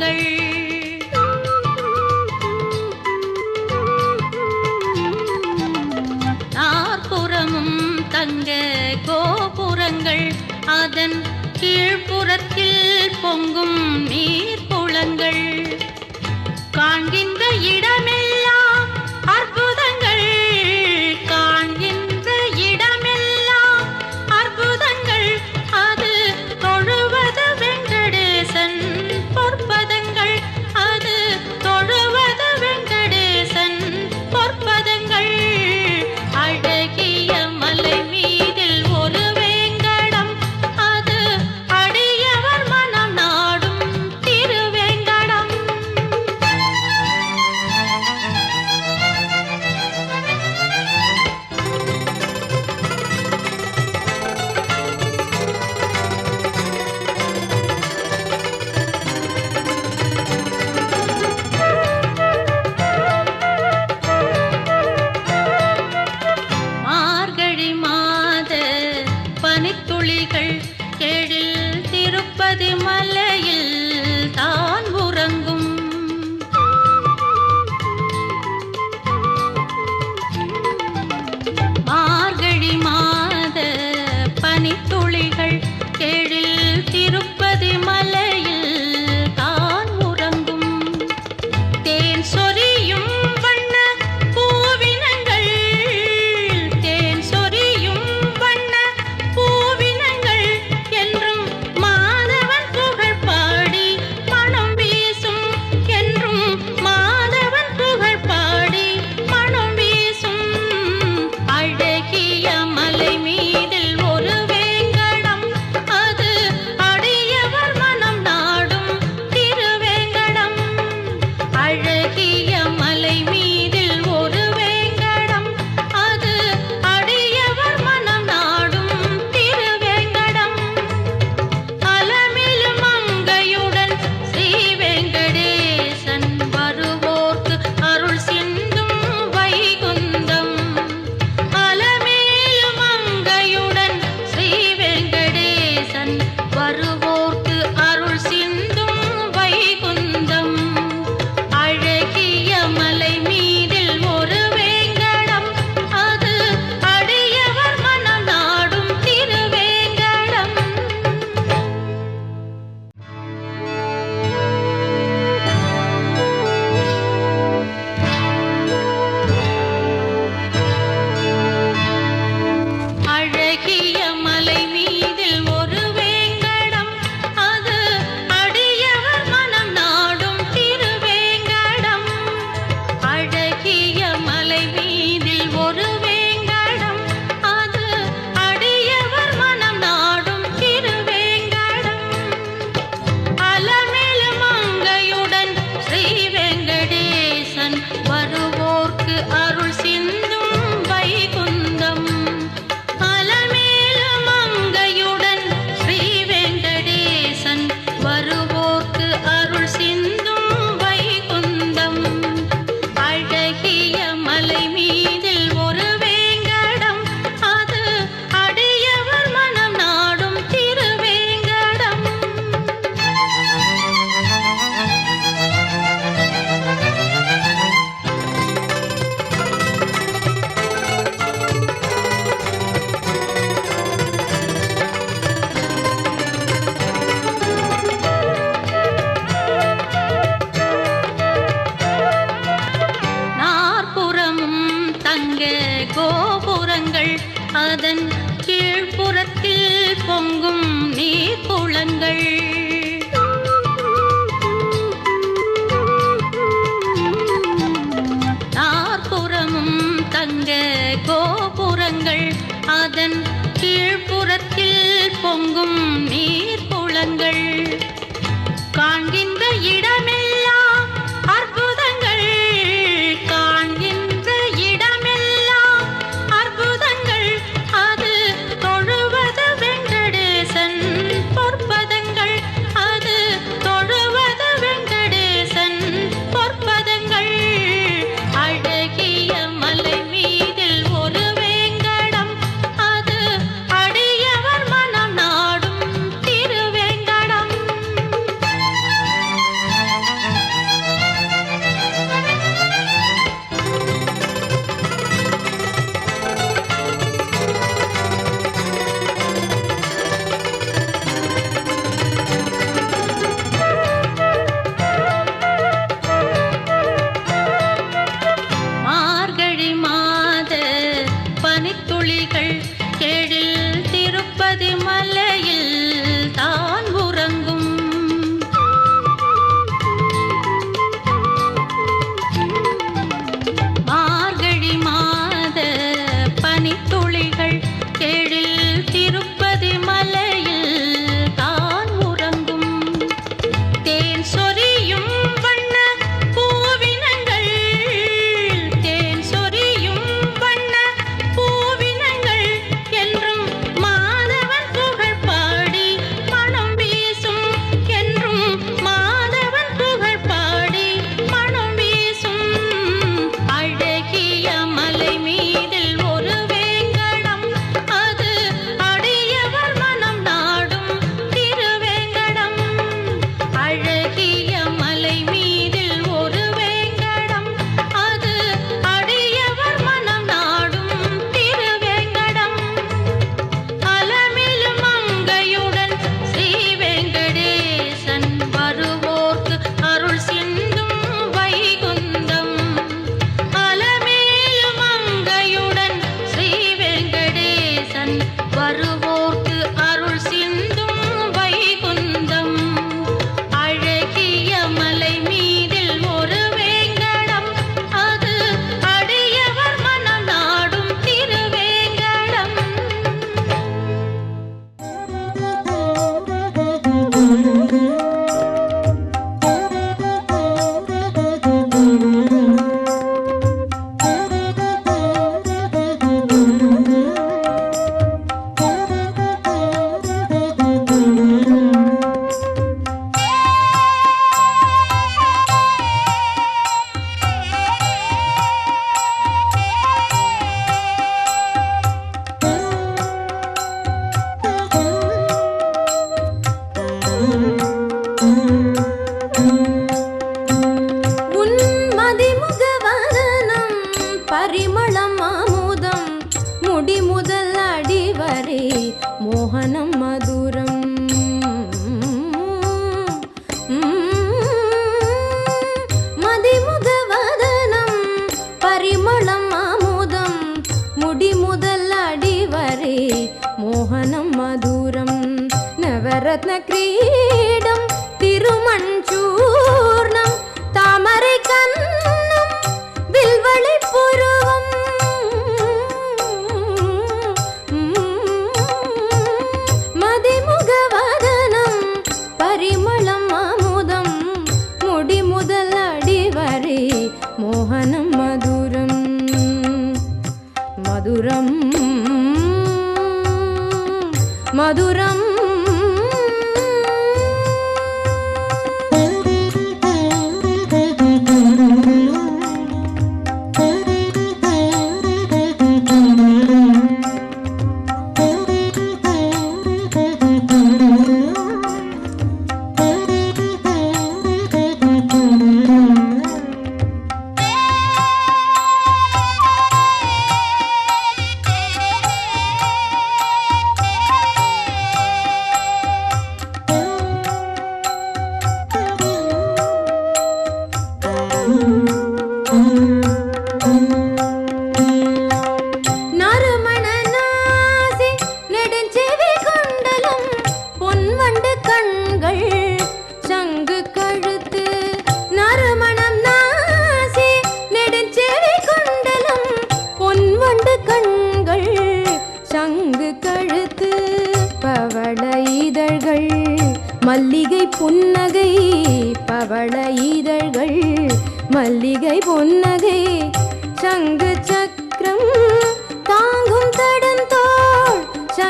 வாருங்கள் நாற்புறமும் தங்க கோபுரங்கள் அதன் கீழ்ப்புறத்தில் பொங்கும் நீர் குளங்கள் காண்கின்ற இடமே நீர்க்குளங்கள்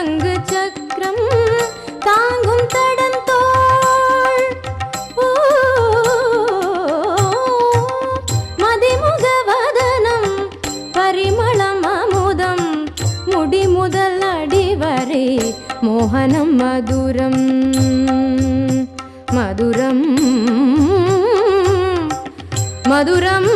சங்கு சக்கரம் தாங்கும் தடந்தோள் ஓ, மதிமுகவதனம் பரிமளம் அமுதம் முடி முதல் அடிவரை மோகனம் மதுரம் மதுரம் மதுரம்.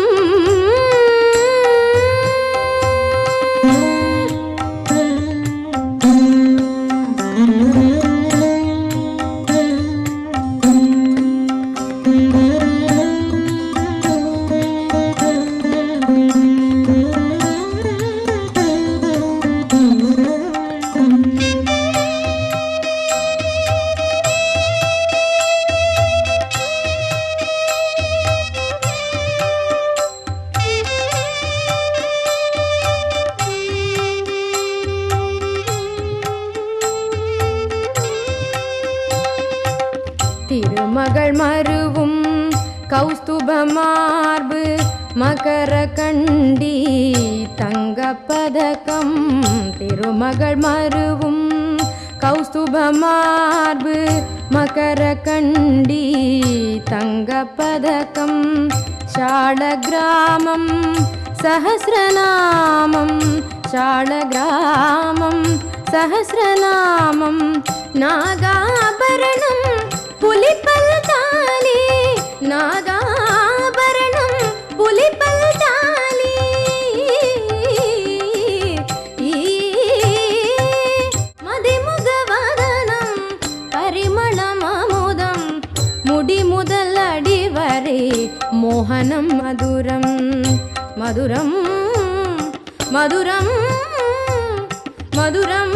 கண்டி தங்க பதக்கம் திருமகள் மருவும் கௌஸ்துப மார்பு மகர கண்டி தங்க பதக்கம் சாள கிராமம் சஹசிரநாமம் சாள கிராமம் சஹசிரநாமம் நாகாபரணம் புலிப்பல் தாலி நாகா மோகனம் மதுரம் மதுரம் மதுரம் மதுரம்.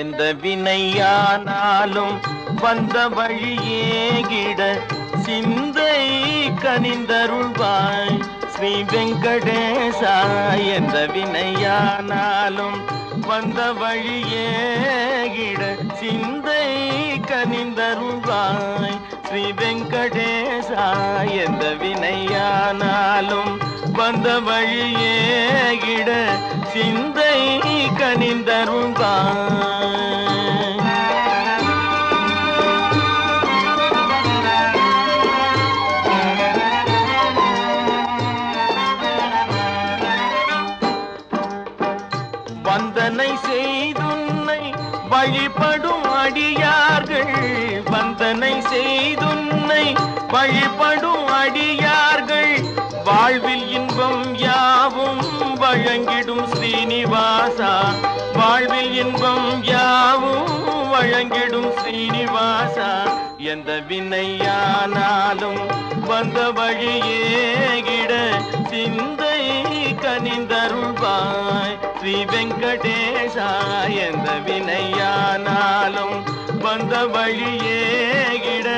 எந்த வினையானாலும் வந்த வழியேகிட சிந்தை கனிந்தருள்வாய். ஸ்ரீ வெங்கடேசா எந்த வினையானாலும் வந்த வழியேகிட சிந்தை கனிந்தருள்வாய். ஸ்ரீ வெங்கடேசா எந்த வினையானாலும் வந்த வழியே இட சிந்தை கனிந்தருள்வாய். வாழ்வில் இன்பம் யாவும் வழங்கிடும் ஸ்ரீனிவாசா. வாழ்வில் இன்பம் யாவும் வழங்கிடும் ஸ்ரீனிவாசா. எந்த வினையானாலும் வந்த வழியேகிட சிந்தை கனிந்தருள்வாய். ஸ்ரீ வெங்கடேசா எந்த வினையானாலும் வந்த வழியேகிட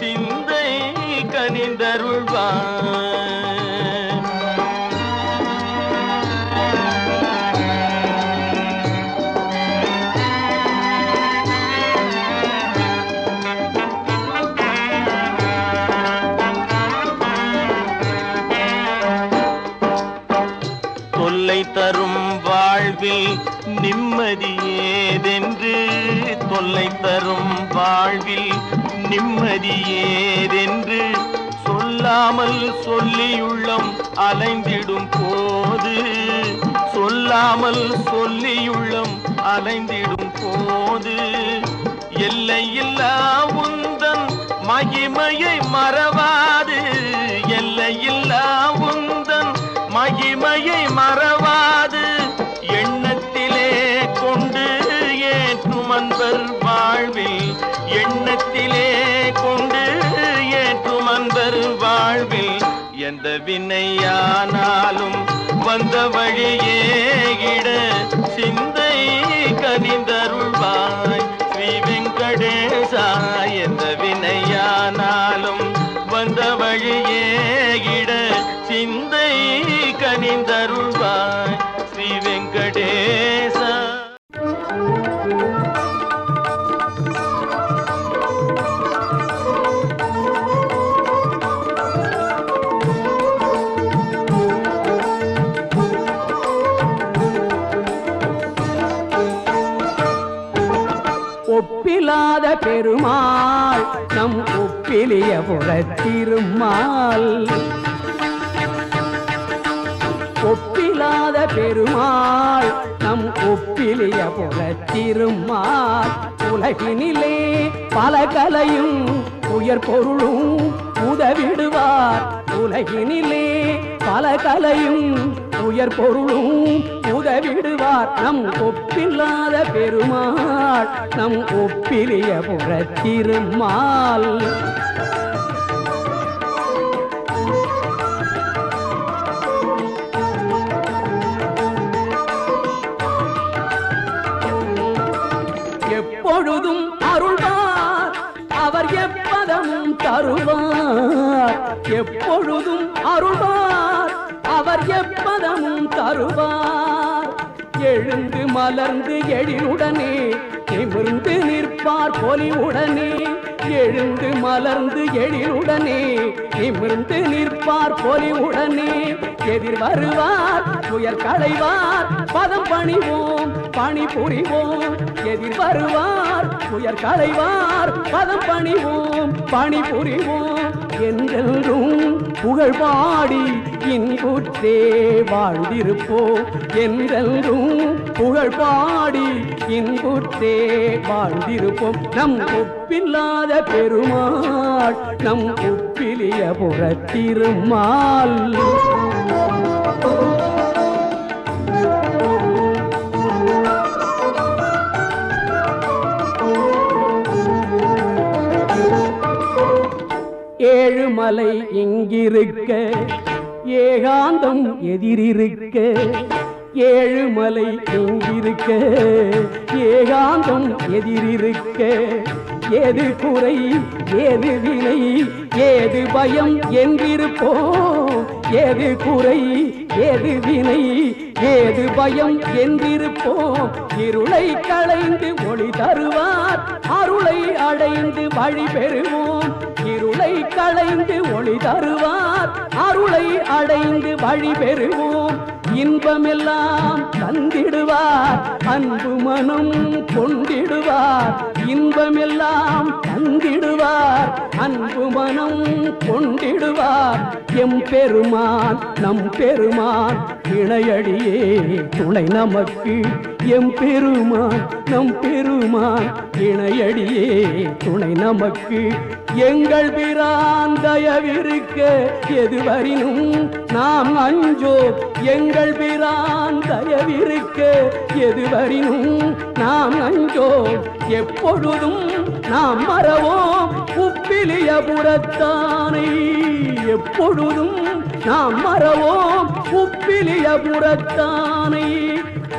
சிந்தை கனிந்தருள்வாய். தரும் வாழ்வில் நிம்மதி ஏதென்று தொல்லை தரும் வாழ்வில் நிம்மதி ஏதென்று சொல்லாமல் சொல்லியுள்ளம் அலைந்திடும் போது சொல்லாமல் சொல்லியுள்ளம் அலைந்திடும் போது எல்லையில்லா உந்தன் மகிமையை மறவாது எல்லையில்லா உந்தன் மகிமையை மறவ வாழ்வில் எந்த வினையானாலும் வந்த வழியே இட சிந்தை கனிந்தருள்வாய். ஸ்ரீ வெங்கடேசா எந்த வினையானாலும் வந்த வழியே இட சிந்தை கனிந்தருள்வாய். பெருமாள் நம் ஒப்பிலிய புறத்திருமாள். ஒப்பிலாத பெருமாள் நம் ஒப்பிலிய புறத்திருமாள். உலகினிலே பல கலையும் உயர் பொருளும் உதவிடுவார். உலகினிலே பல கலையும் உயர் பொருளும் உதவிடுவார் நம் ஒப்பில்லாத பெருமாள் நம் ஒப்பிலிய புறத்திருமாள். எப்பொழுதும் அருள்வார் அவர் எப்பதமும் தருவார். எப்பொழுதும் அருள்வார் அவர் எப்பதமும் தருவார். எழுந்து மலர்ந்து எழிலுடனே நிமிர்ந்து நிற்பார் பொலிவுடனே. எழுந்து மலர்ந்து எழிலுடனே நிமிர்ந்து நிற்பார் பொலிவுடனே. எதிர் வருவார் துயர் களைவார். பதம் பணிவோம் பணி புரிவோம். எதிர் வருவார் துயர் களைவார். பதம் பணிவோம் பணி புரிவோம். என்றென்றும் புகழ் பாடி இன்புற்றே வாழ்ந்திருப்போம் என்றென்றும் புகழ் பாடி இன்புற்றே வாழ்ந்திருப்போம் நம் ஒப்பில்லாத பெருமாள் நம் ஒப்பிலிய புறத்திருமாள். மலை இங்கிருக்க ஏகாந்தம் எதிரிருக்க ஏழுமலை இங்கிருக்க ஏகாந்தம் எதிரிருக்க. ஏது குறை ஏது வினை ஏது பயம் என்றிருப்போம். ஏது குறை ஏது வினை ஏது பயம் என்றிருப்போம். இருளை களைந்து ஒளி தருவார் அருளை அடைந்து வழி பெறுவோம். களைந்து ஒளி தருவார். அருளை அடைந்து வழி பெறுவோம். இன்பமெல்லாம் தந்திடுவார். அன்பு மனம் கொண்டிடுவார். இன்பமெல்லாம் தந்திடுவார் அன்பு மனம் கொண்டிடுவார். எம் பெருமான் நம் பெருமான் இணையடியே துணை நமக்கு. எம் பெருமான் நம் பெருமான் இணையடியே துணை நமக்கு. எங்கள் பிரான் தயவிருக்க எதுவரினும் நாம் அஞ்சோ. எங்கள் பிரான் தயவிருக்க எதுவரினும் நாம் அஞ்சோ. எப்போ எப்பொழுதும் நாம் மறவோம். உப்பிலிய புறத்தானை எப்பொழுதும் நாம் மறவோம். உப்பிலிய புறத்தானை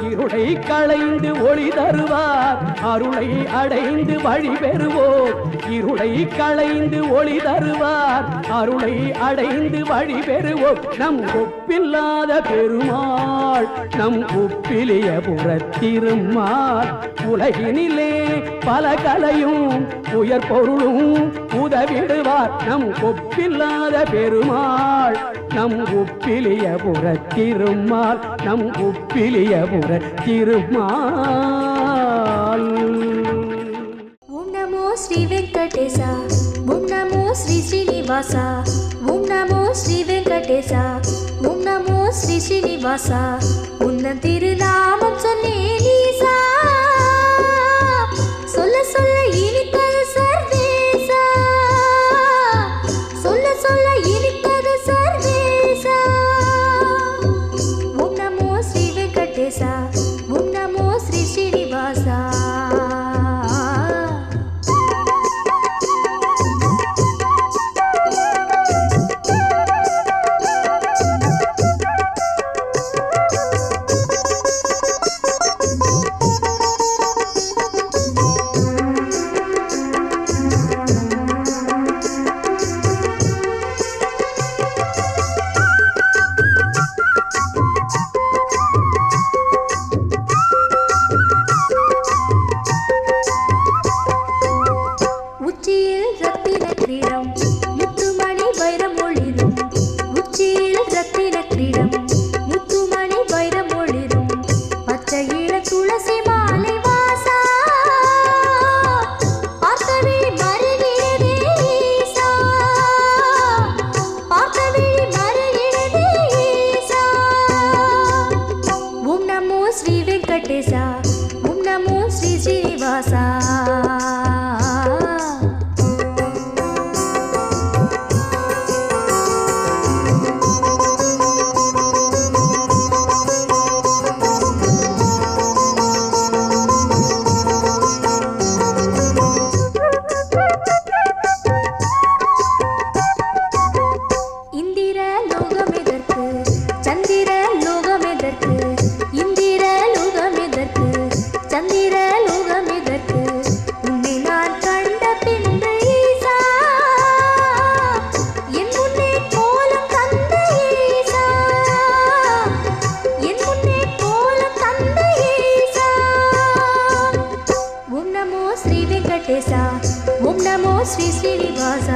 இருளை களைந்து ஒளி தருவார். அருளை அடைந்து வழி பெறுவோம் இருளை களைந்து ஒளி தருவார். அருளை அடைந்து வழி பெறுவோம் நம் ஒப்பில்லாத பெருமாள் நம் ஒப்பிலிய புறத்திருமாள் உலகினிலே பல கலையும் உயர் பொருளும் உதவிடுவார். நம் ஒப்பில்லாத பெருமாள் நம் உப்பிலியபுர திருமால் நம் உப்பிலியபுர திருமால் ஓம் நமோ ஸ்ரீ வெங்கடேசா ஓம் நமோ ஸ்ரீ ஸ்ரீனிவாசா ஓம் நமோ ஸ்ரீ வெங்கடேசா ஓம் நமோ ஸ்ரீ ஸ்ரீனிவாசா. உன்ன திருநாமம் சொன்னேன் వెంకటేశ ఓం నమో శ్రీ శ్రీనివాస